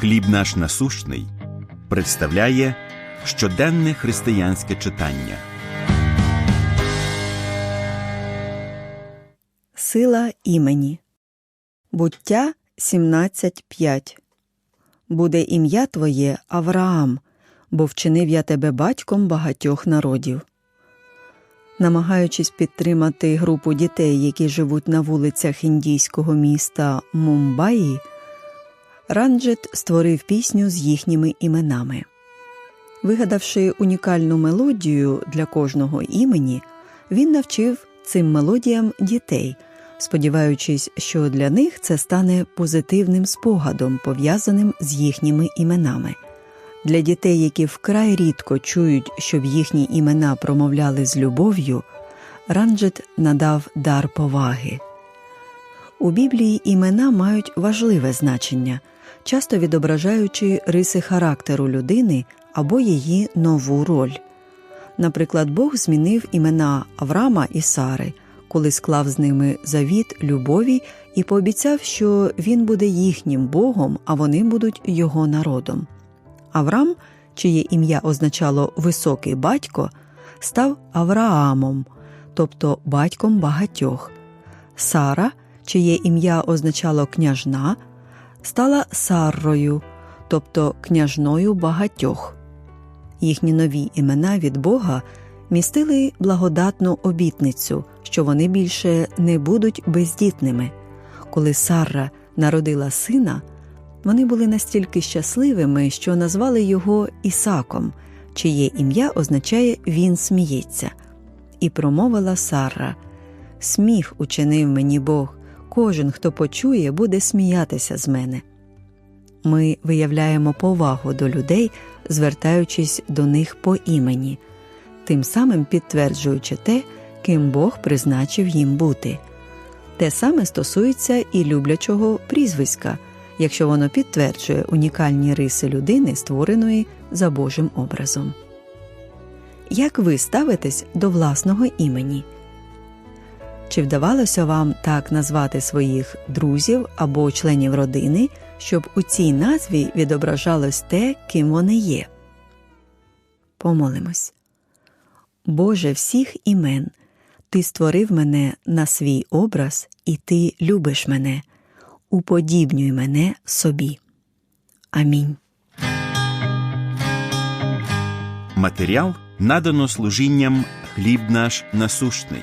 Хліб наш насущний представляє щоденне християнське читання. Сила імені. Буття 17.5 Буде ім'я твоє Авраам, бо вчинив я тебе батьком багатьох народів. Намагаючись підтримати групу дітей, які живуть на вулицях індійського міста Мумбаї, Ранджет створив пісню з їхніми іменами. Вигадавши унікальну мелодію для кожного імені, він навчив цим мелодіям дітей, сподіваючись, що для них це стане позитивним спогадом, пов'язаним з їхніми іменами. Для дітей, які вкрай рідко чують, щоб їхні імена промовляли з любов'ю, Ранджет надав дар поваги. У Біблії імена мають важливе значення, часто відображаючи риси характеру людини або її нову роль. Наприклад, Бог змінив імена Авраама і Сари, коли склав з ними завіт любові і пообіцяв, що він буде їхнім Богом, а вони будуть його народом. Авраам, чиє ім'я означало високий батько, став Авраамом, тобто батьком багатьох. Сара, чиє ім'я означало княжна, стала Саррою, тобто княжною багатьох. Їхні нові імена від Бога містили благодатну обітницю, що вони більше не будуть бездітними. Коли Сарра народила сина, вони були настільки щасливими, що назвали його Ісаком, чиє ім'я означає Він сміється. І промовила Сарра Сміх учинив мені Бог, кожен, хто почує, буде сміятися з мене. Ми виявляємо повагу до людей, звертаючись до них по імені, тим самим підтверджуючи те, ким Бог призначив їм бути. Те саме стосується і люблячого прізвиська, якщо воно підтверджує унікальні риси людини, створеної за Божим образом. Як ви ставитесь до власного імені? Чи вдавалося вам так назвати своїх друзів або членів родини, щоб у цій назві відображалось те, ким вони є? Помолимось. Боже всіх імен, Ти створив мене на свій образ, і Ти любиш мене. Уподібнюй мене собі. Амінь. Матеріал надано служінням Хліб наш насущний.